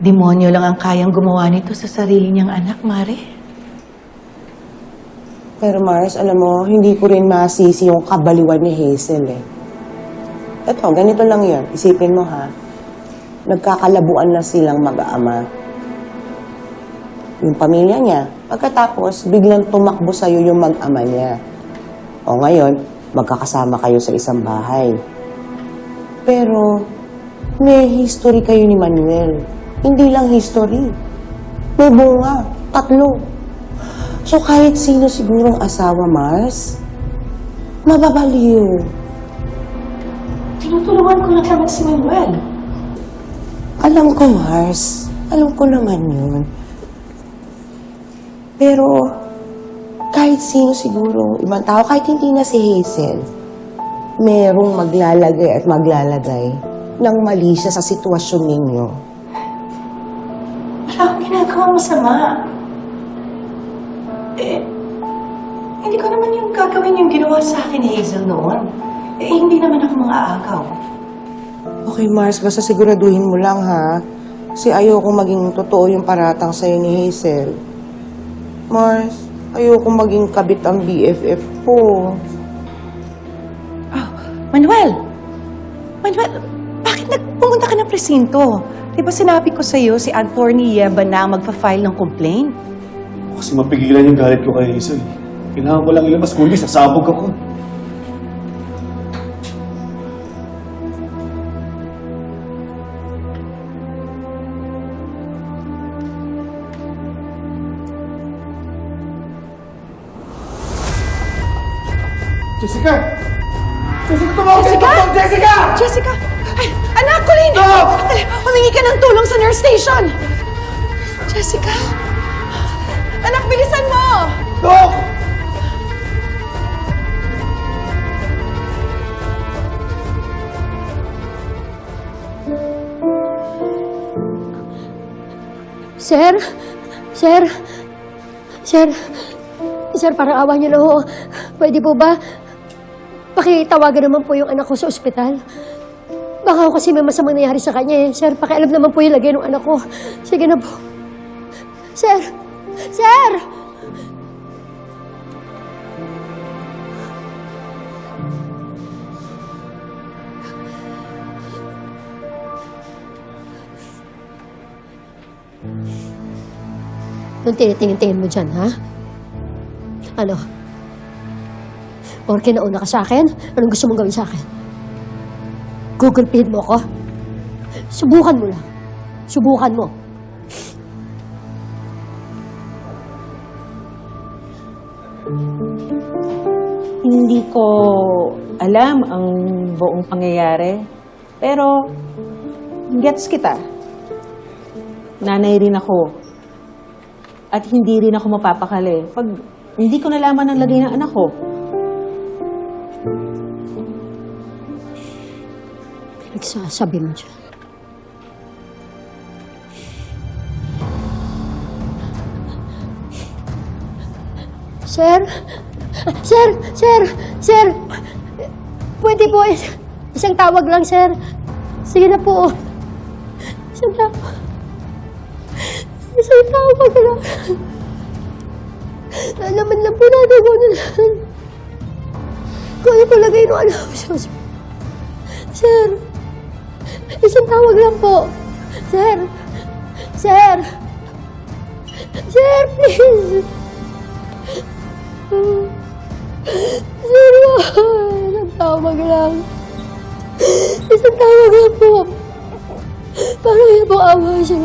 demonyo lang ang kayang gumawa nito sa sarili niyang anak, Mare. Pero Mars, alam mo, hindi ko rin masisi yung kabaliwan ni Hazel eh. Eto, ganito lang yun. Isipin mo ha. Nagkakalabuan na silang mag-aama. Yung pamilya niya. Pagkatapos, biglang tumakbo sa'yo yung mag-ama niya. O ngayon, magkakasama kayo sa isang bahay. Pero, may history kayo ni Manuel. Hindi lang history. May bunga. Tatlo. So kahit sino sigurong asawa, Mars, mababaliw. Tinutulungan ko lang naman si Manuel. Alam ko, Mars. Alam ko naman yun. Pero, kahit sino siguro, ibang tao, kahit hindi na si Hazel, merong maglalagay at maglalagay ng mali siya sa sitwasyon ninyo. Ginagawang masama. Eh, hindi ko naman yung gagawin yung ginawa sa akin ni Hazel noon. Eh, hindi naman ako mga aagaw. Okay, Mars, basta siguraduhin mo lang, ha? Kasi ayoko maging totoo yung paratang sa'yo ni Hazel. Mars, ayoko maging kabit ang BFF ko. Manuel! Manuel, bakit nagpumunta ka ng presinto? Di ba sinabi ko sa'yo si Anthony Yeba na magpa-file ng complaint? Kasi mapigilan yung galit ko kay Hazel. Kailangan ko lang ilabas, kundi sasabog ako. Jessica! Jessica, tumawag Jessica? Jessica! Jessica! Ay, anak, Colleen! Dali, Humingi ka ng tulong sa nurse station! Jessica! Anak, bilisan mo! Doc! Sir? Sir? Sir? Sir, parang awa niyo na ho. Pwede po ba? Pakitawagan naman po yung anak ko sa ospital. Baka ho kasi may masamang nangyari sa kanya eh. Sir, pakialam naman po yung lagay ng anak ko. Sige na po. Sir! Sir! Anong tinitingin-tingin mo dyan, ha? Ano? Porke nauna ka sa akin? Anong gusto mong gawin sa akin? Pay mo ako? Subukan mo lang. Subukan mo. Hindi ko alam ang buong pangyayari. Pero, gets kita. Nanay rin ako. At hindi rin ako mapapakali pag hindi ko nalaman ang lagay ng anak ko. Nagsasabi mo dyan. Sir? Sir! Sir! Sir! Pwede po, is- isang tawag lang, sir. Sige na po. Isang tawag. Isang tawag lang. Nalaman lang po natin kung ano lang. Kung ano palagay ng anak ko sa. Sir! Isang tawag lang po. Sir! Sir! Sir, please! Sir, isang tawag lang. Isang tawag lang po. Parang yung po awa siya.